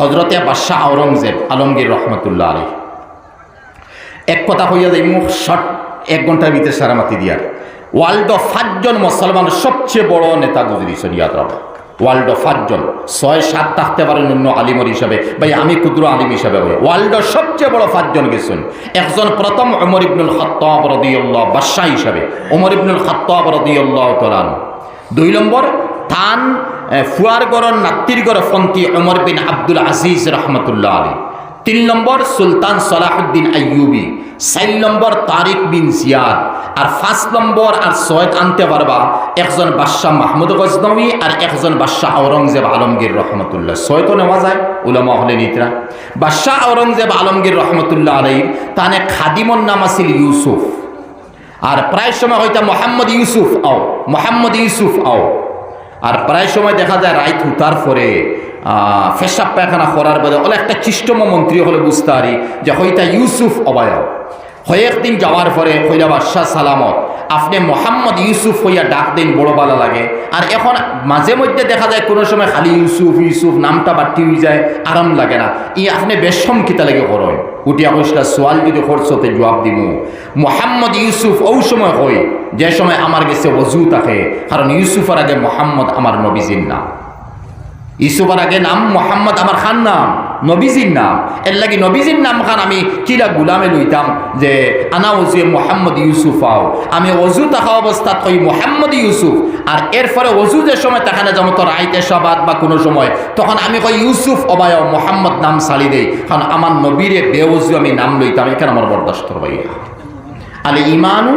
হজরতে বাদশাহ আওরঙ্গজেব আলমগীর রহমতুল্লাহ আলী এক কথা হইয়া যায় মুখ শর্ট এক ঘণ্টার ভিতরে সারামাতি দিয়ার ওয়ার্ল্ড পাঁচজন মুসলমানের সবচেয়ে বড় নেতা গুজরিছেন ইয়াদ রাখা ওয়ার্ল্ড পাঁচজন, ছয়, সাত থাকতে পারেন অন্য আলিমর হিসাবে। ভাই, আমি ক্ষুদ্র আলিম হিসাবে হই ওয়ার্ল্ড সবচেয়ে বড় পাঁচজন গেছেন। একজন প্রথম ওমর ইবনুল খত্তাব রদিউল্লাহ বাদশাহ হিসাবে। ওমর ইবনুল খত্তাব রদিউল্লাহ তোলান দুই নম্বর তান ফুয়ার গড়ন নাত্তির গড় ফন্তি ওমর বিন আব্দুল আজিজ রহমতুল্লাহ আলী তিন নম্বর সুলতান সলাহুদ্দিন আইয়ুবি, চার নম্বর তারিক বিন জিয়াদ, আর পাঁচ নম্বর আর ছয়ত আনতে পারবা একজন বাদশাহ মাহমুদ গজনবী আর একজন বাদশাহ আওরঙ্গজেব আলমগীর রহমতুল্লাহ। ছয় তো নেওয়া যায়, উলামা হলে নিতরা। বাদশাহ আওরঙ্গজেব আলমগীর রহমতুল্লাহ আলাইর তানে খাদিমর নাম আছিল ইউসুফ। আর প্রায় সময় হয়তো মোহাম্মদ ইউসুফ আও, মোহাম্মদ ইউসুফ আও। আর প্রায় সময় দেখা যায় রাইত হুতার পরে ফেসাব পায়খানা করার বাদে ওলা একটা চিষ্টম মন্ত্রী হলে বুঝতে পারি যে হইতা ইউসুফ অবায় একদিন যাওয়ার পরে হইলা বাদশাহ সালামত। আপনি মোহাম্মদ ইউসুফ হইয়া ডাক দিন, বড় ভালো লাগে। আর এখন মাঝে মধ্যে দেখা যায় কোনো সময় খালি ইউসুফ ইউসুফ, নামটা বাড়তি হয়ে যায়, আরাম লাগে না। ই আপনি বেশম কিতা লাগে করেন। উঠিয়া কইসলা, সোয়াল যদি খরচতে জবাব দিব মোহাম্মদ ইউসুফ ও সময় হই যে সময় আমার গেছে অজু থাকে। কারণ ইউসুফের আগে মোহাম্মদ আমার নবীজির নাম। ইসুফার আগে নাম মোহাম্মদ, আমার খান নাম। নবীজির নাম। এর লাগি নবীজির নাম খান আমি কিরা গুলামে লইতাম যে, আনা ওজুয়ে মোহাম্মদ ইউসুফ আও আমি অজু থাকা অবস্থাত কই মোহাম্মদ ইউসুফ। আর এরপরে অজু যে সময় তাখানে যেমন তোর আইতে সবাদ বা কোনো সময়, তখন আমি কই ইউসুফ অবায় মোহাম্মদ নাম সালি দেই। কারণ আমার নবীরে বেওজু আমি নাম লইতাম, এখানে আমার বরদাস্ত হইয়া। আলে ইমানু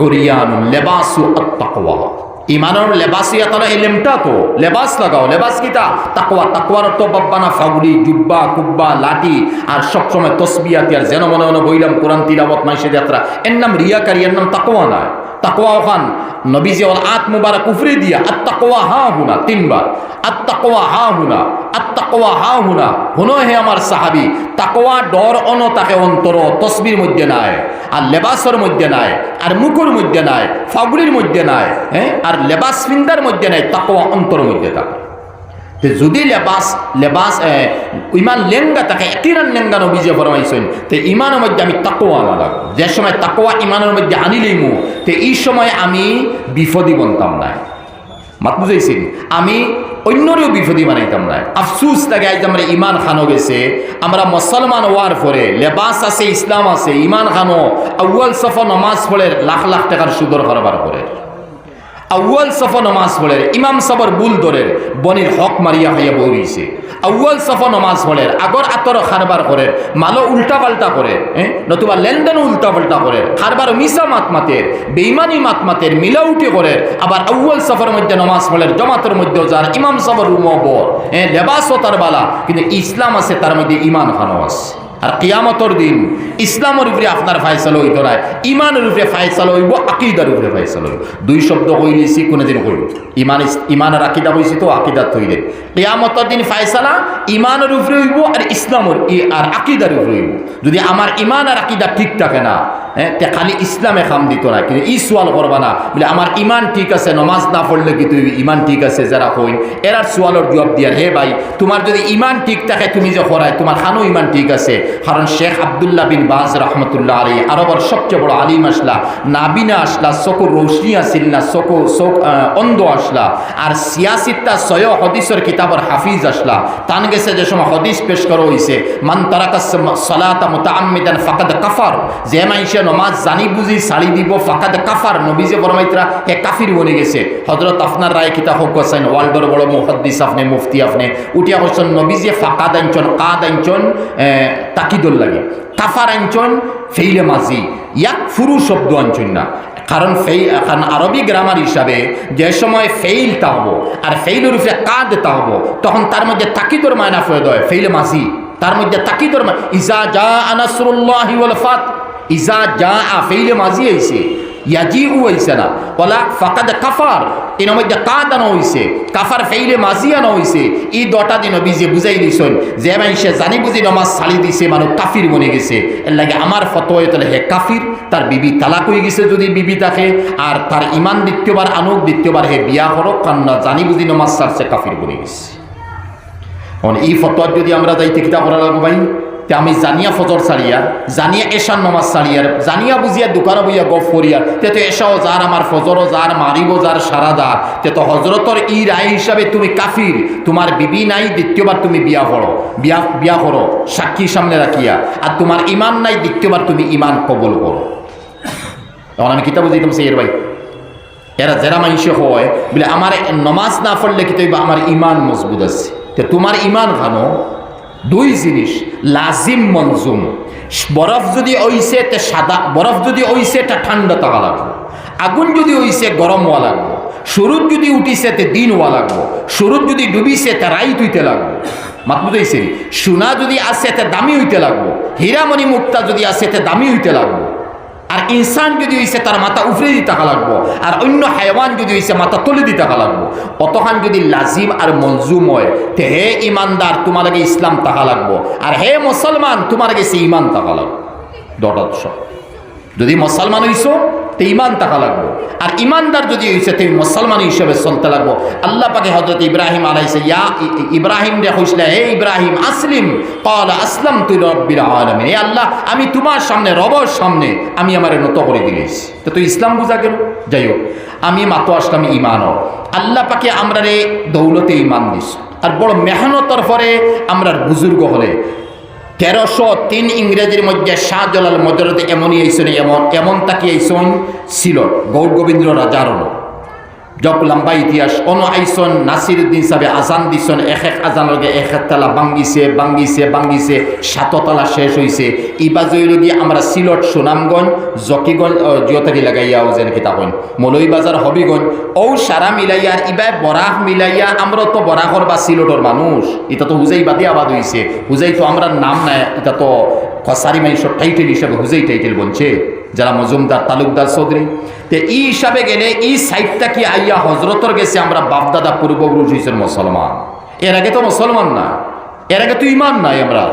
গরিয়ানু লেবাসু আত্মাকওয়া ইমানের লেবাসিয়া ইয়া তাহলে এই লেমটা তো লেবাস লাগাও, লেবাস কিতা? তাকওয়া তাকুয়ার তো বাব্বানা, ফাগুড়ি, জুব্বা, কুব্বা, লাঠি, আর সবসময় তসবিয়াতি আর যেন মনে মনে বইলাম কোরআন তিলাবত মাইসে যাত্রা। এর নাম রিয়াকারি, এর নাম তাকওয়া নয় তাকওয়া খান। নবীজি ওর আত মুবারক উফরে দিয়া আত তাকওয়া হা হুনা, তিনবার। আত তাকওয়া হা হুনা আত তাকওয়া হা হুনা। হুনো হে আমার সাহাবি তাকোয়া ডর অন তাকে অন্তর, তসবির মধ্যে নাই, আর লেবাসর মধ্যে নাই, আর মুখের মধ্যে নাই, ফাগুড়ির মধ্যে নাই হ্যাঁ? আর লেবাস ফিন্দার মধ্যে নাই তাকোয়া অন্তর মধ্যে থাকে। তে যদি লেবাস লেবাস ইমান লেঙ্গা তাকে একিরান লেঙ্গা নবী যে ফরমাইছেন, তে ইমানের মধ্যে আমি তাকোয়া লাগবো যে সময় তাকোয়া ইমানের মধ্যে আনিলেই মু তে এই সময় আমি বিপদী বনতাম না মাত বুঝাইছেন? আমি অন্যরেও বিপদী বানাইতাম না আফসুস থাকে আজ আমরা ইমান খানো গেছে, আমরা মুসলমান হওয়ার পরে লেবাস আছে, ইসলাম আছে, ইমান খানো, আউ্য়াল সফর নমাজ পড়ে লাখ লাখ টাকার সুদর কারবার করে। আউ্য়াল সফা নমাজ পড়ে ইমাম সাবর বুল ধরে বনির হক মারিয়া হইয়া বইছে আউ্য়াল সফা নমাজ পড়ে আগর আতর খারবার করে মালো উল্টা পাল্টা করে হ্যাঁ নতুবা লেনদেনও উল্টা পাল্টা করে খারবার মিসা মাত মাতের বেইমানি মাত মাতের মিলাউটি করে আবার আউ্য়াল সফর মধ্যে নমাজ পড়ে জমাতের মধ্যে যার ইমাম সাবর রুম বর। হ্যাঁ লেবাসও তার বালা। কিন্তু ইসলাম আছে, তার মধ্যে ইমান খানো আছে। আর কিয়ামতর দিন ইসলামের উপরে আপনার ফায়সাল হইত না ইমানের উপরে ফায়সাল হইব, আকিদার উপরে ফায়সাল হইব। দুই শব্দ কইলেছি কোনোদিন কইল ইমান ইমানের আকিদা হয়েছি তো আকিদার থইলে কিয়ামতর দিন ফায়সালা ইমানের উপরে হইব আর ইসলামের আর আকিদার উপরে হইব। যদি আমার ইমান আর আকিদা ঠিক থাকে না হ্যাঁ খালি ইসলামে খাম দিত না, কিন্তু ই সোয়াল করবা না। বলে, আমার ইমান ঠিক আছে, নমাজ না পড়লে কি তুই ইমান ঠিক আছে, যারা কইন? এরার সোয়ালের জবাব দিয়ার হে ভাই, তোমার যদি ইমান ঠিক থাকে, তুমি যে করায়, তোমার খানো ইমান ঠিক আছে। কারণ শেখ আবদুল্লাহ বিন বাজ রহমতুল্লাহ আলী আরবর সবচেয়ে বড় আলিম আসলা। নাবিনা আসলা চকুর রৌশনি আসিল না, চকু, চোখ অন্ধ আসলা। আর সিয়াসিত্তা সয় হদিসের কিতাবর হাফিজ আসলা। তান গেছে যে সময় হদিস পেশ করা হয়েছে মান তারাকা সলাতা মুতাআম্মিদান ফাকাদ কাফার। যে মাইসে নমাজ জানি বুঝি সাড়ি দিব ফাকাদ কাফার। নবীজে বরমাইত্রা হে কাফির বনে গেছে। হজরত আপনার রায় কিতা হোক করছেন ওয়ার্ল্ডর বড় মুহদ্দিস আপনি, মুফতি আপনি। উঠিয়া করছেন নবীজে ফাকাদ আঞ্চন কাদ আঞ্চন তাকিদুল লাগে। কাফার আঞ্চন ফেইলে মাঝি ইয়াক ফুরু শব্দ আঞ্চন না। কারণ ফেই, কারণ আরবি গ্রামার হিসাবে যে সময় ফেইল তাহব আর ফেইলের উপরে কাদ তাহব তখন তার মধ্যে তাকিদর মায়না ফয়ে দেয় ফেইলে মাঝি তার মধ্যে তাকিদর ইজা যা আনাসরুল্লাহি ফাত। ইজা যা আ ফেইলে মাঝি আইছে ইয়াজিউ হইছে না। বলা, ফাকাদ কাফার, এর মধ্যে কাদানো হইছে, কাফার ফেইলে মাজিয়ানো হইছে। এই দটা দিন বিজে বুঝাই দিছেন, যে মাইসে জানি বুঝি নমাজ সালি দিছে, মানুষ কাফির বনে গেছে। এর লাগে আমার ফতোয় তাহলে হে কাফির, তার বিবি তালাক হয়ে গেছে যদি বিবি তাকে, আর তার ইমান দ্বিতীয়বার আনুক, দ্বিতীয়বার হে বিয়া করক কারণ জানি বুঝি নমাজ সারছে, কাফির বনে গেছে। এই ফতোয়ার যদি আমরা যাই কিতা করা লাগবো ভাই? তে আমি জানিয়া ফজর সারিয়ার জানিয়া এশার নমাজ সারিয়ার জানিয়া বুঝিয়া দোকানে বইয়া গফ করিয়ার তে তো এসাও যার আমার ফজরও যার মারিব যার সারা দা তে তো হজরতর ই রায় হিসাবে তুমি কাফির, তোমার বিবি নাই, দ্বিতীয়বার তুমি বিয়া করো বিয়া বিয়া করো সাক্ষী সামনে রাখিয়া, আর তোমার ইমান নাই, দ্বিতীয়বার তুমি ইমান কবল করো তখন আমি কিতাব বুঝিতাম সেই এর ভাই, এরা যারা মানুষে হয়, বলে আমার নমাজ না পড়লে কি তৈবা? আমার ইমান মজবুত আছে। তো তোমার ইমান ভানো দুই জিনিস, লাজিম মনজুম। বরফ যদি ওইছে তে সাদা, বরফ যদি ওইছে তা ঠান্ডা থাকা লাগবে। আগুন যদি ওইছে গরম হওয়া লাগবে। সুরুদ যদি উঠিছে তে দিন হওয়া লাগবো। সুরুদ যদি ডুবিছে তে রাইত হইতে লাগবো। মাত বুঝাইছে সোনা যদি আছে তে দামি হইতে লাগবো। হীরামণি মুক্তা যদি আছে তে দামি হইতে লাগবো। আর ইনসান যদি হয়েছে তার মাথা উফরে টাকা লাগবো, আর অন্য হায়ওয়ান যদি হয়েছে মাথা তুলে টাকা লাগবো, অতখান যদি লাজিম আর মঞ্জুম হয়, তে হে ইমানদার, তোমার আগে ইসলাম টাকা লাগবো, আর হে মুসলমান, তোমার আগে সে ইমান টাকা লাগবো। দটাৎস যদি মুসলমান হইছো, তে ইমান টাকা লাগবো। আর ইমানদার যদি হইছে তুমি মুসলমান হিসেবে চলতে লাগবো। আল্লাহ পাকে হজরত ইব্রাহিম আলাইছে ইয়া ইব্রাহিম রে হইসলে হে ইব্রাহিম, আসলিম। কল আসলাম তুই রব্বির আলমিন। হে আল্লাহ, আমি তোমার সামনে, রবর সামনে, আমি আমার নত করে দিলিস তো তুই ইসলাম বুঝা গেল? যাই হোক, আমি মাতো আসলাম ইমানও আল্লাহ পাকে আমরা রে দৌলতে ইমান দিস আর বড় মেহনতর পরে আমরা বুজুর্গ হলে তেরোশো তিন ইংরেজির মধ্যে শাহজালাল মজরতে এমনই এইসন এমন এমন তাকে আইসন ছিল গৌর গোবিন্দ রাজারণ জব লম্বা ইতিহাস অন আইসন নাসির উদ্দিন সাহেব আজান দিছন এক এক আজান লগে এক এক তালা বাঙ্গিছে বাঙ্গিছে বাঙ্গিছে সাততলা শেষ হইছে ইবাজই লগি আমরা সিলট সুনামগঞ্জ জকিগঞ্জ জিয়তারি লাগাইয়াও যেন কিতা কইন মলই বাজার হবিগঞ্জ ও সারা মিলাইয়া ইবাই বরাহ মিলাইয়া আমরা তো বরাহর বা সিলটর মানুষ এটা তো হুজাই বাদে আবাদ হইছে হুজাই তো আমরা নাম নাই এটা তো কসারি মাইশর টাইটেল হিসাবে হুজাই টাইটেল বলছে যারা মজুমদার তালুকদার চৌধুরী তে ই হিসাবে গেলে ই সাইডটা কি আইয়া হজরতর গেছে, আমরা বাপদাদা পূর্বপুরুষ হিসেবে মুসলমান। এর আগে তো মুসলমান না, এর আগে তো ইমান নাই আমরা।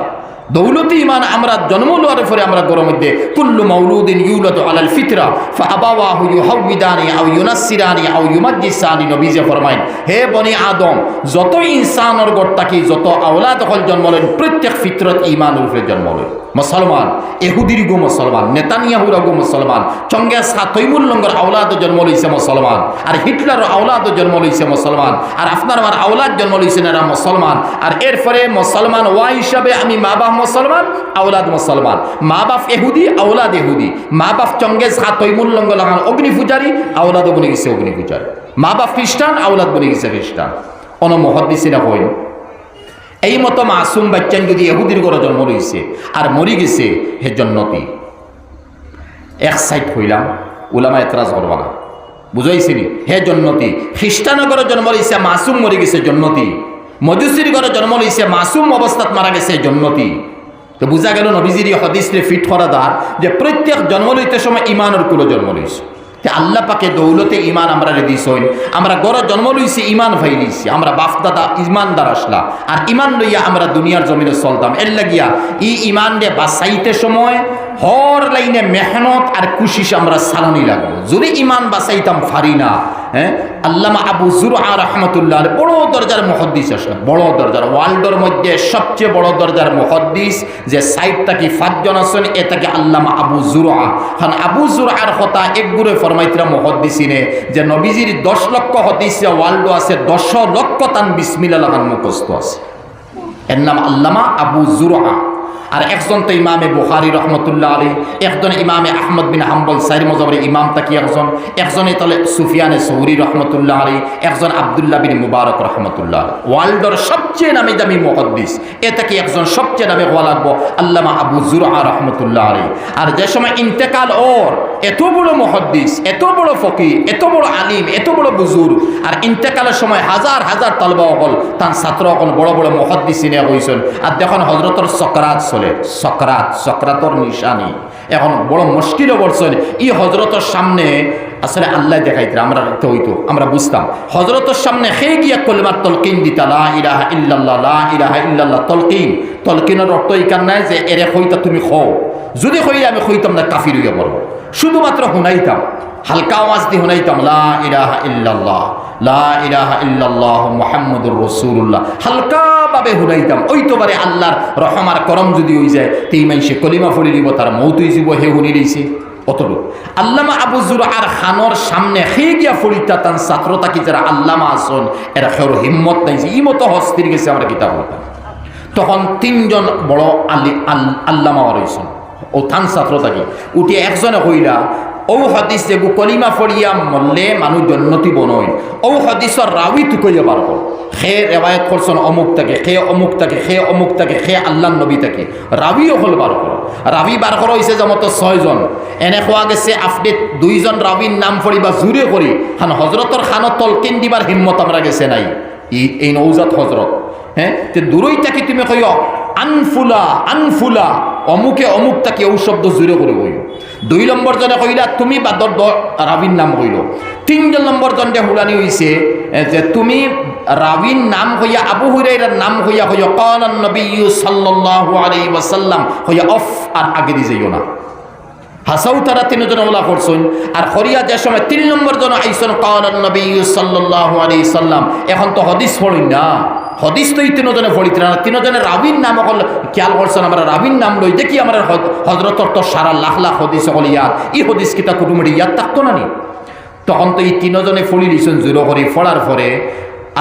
দৌলতি ইমান আমরা জন্ম লওয়ার পরে আমরা গরম মধ্যে কুল্লু মাউলুদিন ইউলাতু আলাল ফিতরা ফাআবাওয়াহু ইউহাউইদানি আও ইউনাসসিরানি আও ইউমাজ্জিসানি, নবীজে ফরমাইন হে বনি আদম যত ইনসানের গড়তাকি যত আওলাদ হল জন্ম লন প্রত্যেক ফিতরত ইমানের উপরে জন্ম লয় মুসলমান, এহুদির গো মুসলমান, নেতানিয়াহুর গো মুসলমান, চঙ্গে সা তৈমুল লঙ্গর আওলাদ জন্ম লইছে মুসলমান, আর হিটলার আওলাদ জন্ম লইছে মুসলমান, আর আপনার আমার আওলাদ জন্ম লইছেন এরা মুসলমান, আর এরপরে মুসলমান ওয়া হিসাবে আমি মা বাপ মুসলমান, আওলাদ মুসলমান। মা বাপ এহুদি, আওলাদ এহুদি। মা বাপ চঙ্গে সা তৈমুল লঙ্গ লাগান অগ্নি পূজারি, আওলাদও বনে গেছে অগ্নি পূজারি। মা বাপ খ্রিস্টান, আওলাদ বনে গেছে খ্রিস্টান। অন মহদ্দিসিনা হইন এই মতো মাসুম বাচ্চান যদি এহুদির ঘরে জন্ম রয়েছে আর মরি গেছে, হে জন্নতি। এক সাইড হইলাম ওলামা এতরাজ করবা না। বুঝাইছি হে জন্নতি, খ্রিস্টানের ঘরে জন্ম লইছে, মাসুম মরি গেছে, জন্নতি। মজুসির ঘরে জন্ম লইছে মাসুম অবস্থাত মারা গেছে জন্নতি তো বুঝা গেল নবীজির হদিসরে ফিট করা দার যে প্রত্যেক জন্ম লইতে সময় ইমানের কুলো জন্ম লইছে আল্লাহ পাকে দৌলতে ইমান আমরা সইন আমরা গড় জন্ম লইছি ইমান ভাই লইছি আমরা বাপ দাদা ইমানদার আসলা আর ইমান লইয়া আমরা দুনিয়ার জমিনে চলতাম। এর লাগিয়া, ই ইমান রে বাঁচাইতে সময় হর লাইনে মেহনত আর কুশিস আমরা সালানি লাগবো। যদি ইমান বাঁচাইতাম ফারি না হ্যাঁ? আল্লামা আবু জুরআ রহমতুল্লাহ বড় দরজার মহদ্দিস আসলে বড় দরজার ওয়ার্ল্ডের মধ্যে সবচেয়ে বড় দরজার মহদ্দিস যে সাইডটা কি পাঁচজন আছেন এটাকে আল্লামা আবু জুরআ। খান আবু জুরআর কথা একগুরে ফরমাইতরা মহদ্দিসিনে যে নবীজির দশ লক্ষ হদিস ওয়ার্ল্ড আছে, দশ লক্ষ তান বিসমিল্লা লাগান মুখস্থ আছে। এর নাম আল্লামা আবু জুরআ। আর একজন তো ইমামে বুখারি রহমতুল্লাহ আলী একজন ইমামে আহমদ বিন হাম্বল, সাইর মজবরের ইমাম তাকি একজন একজনে তাহলে সুফিয়ানে সৌরি রহমতুল্লাহ আলী একজন আবদুল্লাহ বিন মুবারক রহমতুল্লাহ ওয়ার্ল্ডর সবচেয়ে নামি দামি মহদ্দিস, এ থেকে একজন সবচেয়ে নামে হওয়া লাগবো আল্লামা আবু জুরআ রহমতুল্লাহ আলী আর যে সময় ইন্তেকাল ওর, এত বড় মহদ্দিস, এত বড় ফকি এত বড় আলিম, এত বড় বুজুর আর ইন্তেকালের সময় হাজার হাজার তালবা অকল তার ছাত্র অকল বড় বড় মহদ্দিসিনে হয়েছেন আর দেখুন হজরতর সকরাত চলে সকরাত, সকরাতর নিশানি। এখন বড় মুশকিলও বলছেন ই হজরতর সামনে আসলে আল্লাহ দেখাইতে আমরা তো হইতো, আমরা বুঝতাম। হজরতর সামনে হে গিয়া কলমার তলকিন দিতা, লা ইলাহা ইল্লাল্লাহ, লা ইলাহা ইল্লাল্লাহ, তলকিন। তলকিনের অর্থ ইকার নাই যে, এরে হইতা তুমি খো যদি হই আমি হইতাম না কাফির হইয়া পড়ব শুধুমাত্র শুনাইতাম, হালকা আওয়াজ দিয়ে শুনাইতাম, লা ইলাহা ইল্লাল্লাহ, লা ইলাহা ইল্লাল্লাহ মুহাম্মদুর রাসূলুল্লাহ। হালকা ভাবে হুনাইতাম ওই তো পারে আল্লাহর রহমার করম যদি হয়ে যায় তেই মাইসে কলিমা ফলি দিব, তার মৌত হয়ে যাব হে হুনি রইছে অতটুকু আল্লামা আবুজুর আর খানর সামনে খেয়ে গিয়া ফরিতা তান ছাত্র থাকি যারা আল্লামা আসন এরা খের হিম্মত নাই যে ই মতো হস্তির গেছে আমরা কিতাব হতাম তখন তিনজন বড় আলি আল- আল্লামা রয়েছেন ও থান ছাত্র থাকি উঠি একজনে কইলা ও হদিস গু কলিমা ফড়িয়া মরলে মানুষ জন্নতি বনই ও হদিসর রাউি তুকইয়া পারব সে রেবায়ত করছেন অমুক থাকে সে অমুক থাকে সে অমুক থাকে সে আল্লাহ নবী থাকে রাবিও হল বার করো রাবি বার করা হয়েছে যে মতো ছয়জন। এনে কোৱা গেছে আপনি দুইজন রাবির নাম ফড়িবা জুড়ে করি খান হজরতর খানত তলকিন দিবার হিম্মত আমরা গেছে নাই। ই, এই নৌজাত হজরত। হ্যাঁ তে দূরই তাকে তুমি কইও আনফুলা আনফুলা, অমুকে অমুক তাকে ও শব্দ জুড়ে করে কইল। দুই নম্বর জনে কইলা, তুমি বাদর দ- রাবির নাম কইল। তিনজন নম্বর জনটা হুলানি হইছে যে তুমি রাবির নাম হইয়া, আবু হুরাইরার নাম হইয়া হইয়া কালান নবী সাল্লাল্লাহু আলাইহি ওয়াসাল্লাম হইয়া অফ আর আগে দিয়ে যাইও না। হাসাও তারা তিনজন ওলা করছেন। আর হরিয়া যে সময় তিন নম্বর জন আইসন কালান নবী সাল্লাম। এখন তো হদিস পড়ি না। হদিস তো এই তিনজনে পড়িতে না তিনজনে রাবির নাম অকল খেয়াল করছেন, আমরা রাবির নাম লই দেখি আমার হজরতর তো সারা লাখ লাখ হদিস অকল ইয়াদ। ই হদিস কিতা কুটুমটি ইয়াদ থাকতো না নি? তখন তো এই তিনজনে ফড়ি দিয়েছেন জুরো করে ফড়ার পরে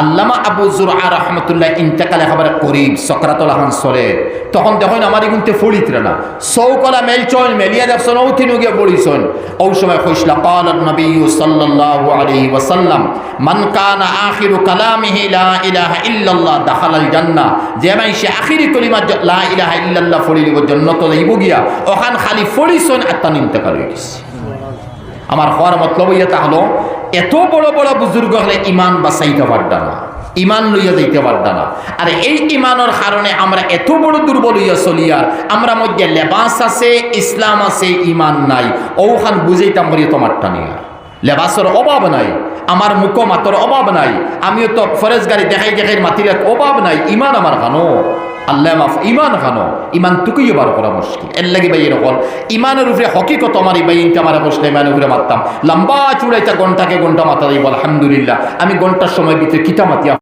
আল্লামা আবু জুর আর রহমতুল্লাহ ইন্তেকাল একেবারে করিব সকরাতল আহান সরে তখন দেখুন আমার কিন্তু ফড়িত না সৌকলা মেলছন মেলিয়া দেখছেন ও তিনু গিয়ে পড়িছন ও সময় কইসলা قال النبي صلى الله عليه وسلم من كان آخر كلامه لا إله إلا الله دخل الجنة যে মাইসে আখিরি কলিমা লা ইলাহা ইল্লাল্লাহ ফড়িলিব জান্নাত যাইব গিয়া ওখান খালি ফড়িছন আর তান ইন্তেকাল হয়ে গেছে আমার হওয়ার মতলব ইয়ে তাহলো এত বড় বড় বুজুর্গ হলে ইমান বাঁচাইতে পারডা না। ইমান লইয়া যাইতে পারডা না। আর এই ইমানের কারণে আমরা এত বড় দুর্বল হইয়া চলিয়ার আমরা মধ্যে লেবাস আছে, ইসলাম আছে, ইমান নাই। ওখান বুঝাইতাম করি তোমারটা নিয়ে লেবাসের অভাব নাই, আমার মুখ মাতর অভাব নাই, আমিও তো ফরেজ গাড়ি দেখাই দেখাই মাতিলে অভাব নাই, ইমান আমার খানো আল্লাহ মাফ ইমান হানো ইমান টুকুই বার করা মুশকিল। এর লাগে ভাই এরকম, ইমানের উপরে হকিকত আমার এই ইনটা আমার বসলে ইমানের উপরে মারতাম। লম্বা চুড়াইতা ঘন্টাকে ঘণ্টা মাতা দিব আলহামদুলিল্লাহ, আমি ঘণ্টার সময় ভিতরে কিতা মাতিয়া